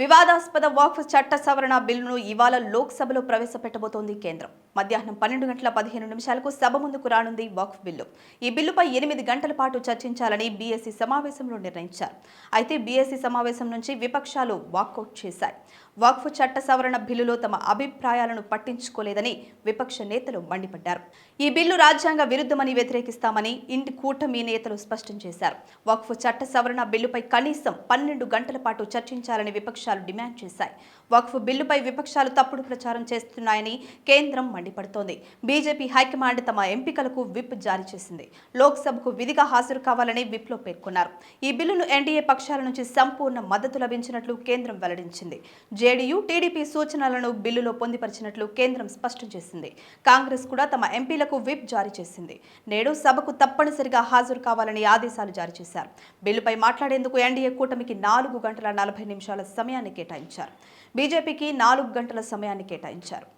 వివాదాస్పద వాక్ఫ్ చట్ట సవరణ బిల్లును ఇవాళ లోక్సభలో ప్రవేశపెట్టబోతోంది కేంద్రం. మధ్యాహ్నం పన్నెండు గంటల పదిహేను నిమిషాలకు సభ ముందుకు రానుంది వక్ఫ్ బిల్లు. ఈ బిల్లుపై ఎనిమిది గంటల పాటు చర్చించాలని బీఎస్సీ సమావేశంలో నిర్ణయించారు. అయితే బీఎస్సీ సమావేశం నుంచి విపక్షాలు వాకౌట్ చేశాయి. వక్ఫ్ చట్ట సవరణ బిల్లులో తమ అభిప్రాయాలను పట్టించుకోలేదని విపక్ష నేతలు మండిపడ్డారు. ఈ బిల్లు రాజ్యాంగ విరుద్ధమని వ్యతిరేకిస్తామని ఇంటి కూటమి నేతలు స్పష్టం చేశారు. వక్ఫ్ చట్ట సవరణ బిల్లుపై కనీసం పన్నెండు గంటల పాటు చర్చించాలని విపక్షాలు డిమాండ్ చేశాయి. వక్ఫ్ బిల్లుపై విపక్షాలు తప్పుడు ప్రచారం చేస్తున్నాయని కేంద్రం మండిపడుతోంది. బీజేపీ హైకమాండ్ తమ ఎంపికలకు విప్ జారీ చేసింది. లోక్సభకు విధిగా హాజరు కావాలని విప్లో పేర్కొన్నారు. ఈ బిల్లును ఎన్డీఏ పక్షాల నుంచి సంపూర్ణ మద్దతు లభించినట్లు కేంద్రం వెల్లడించింది. జేడీయూ టీడీపీ సూచనలను బిల్లులో పొందిపరిచినట్లు కేంద్రం స్పష్టం చేసింది. కాంగ్రెస్ కూడా తమ ఎంపీలకు విప్ జారీ చేసింది. నేడు సభకు తప్పనిసరిగా హాజరు కావాలని ఆదేశాలు జారీ చేశారు. బిల్లుపై మాట్లాడేందుకు ఎన్డీఏ కూటమికి నాలుగు గంటల నలభై నిమిషాల సమయాన్ని కేటాయించారు. బీజేపీకి నాలుగు గంటల సమయాన్ని కేటాయించారు.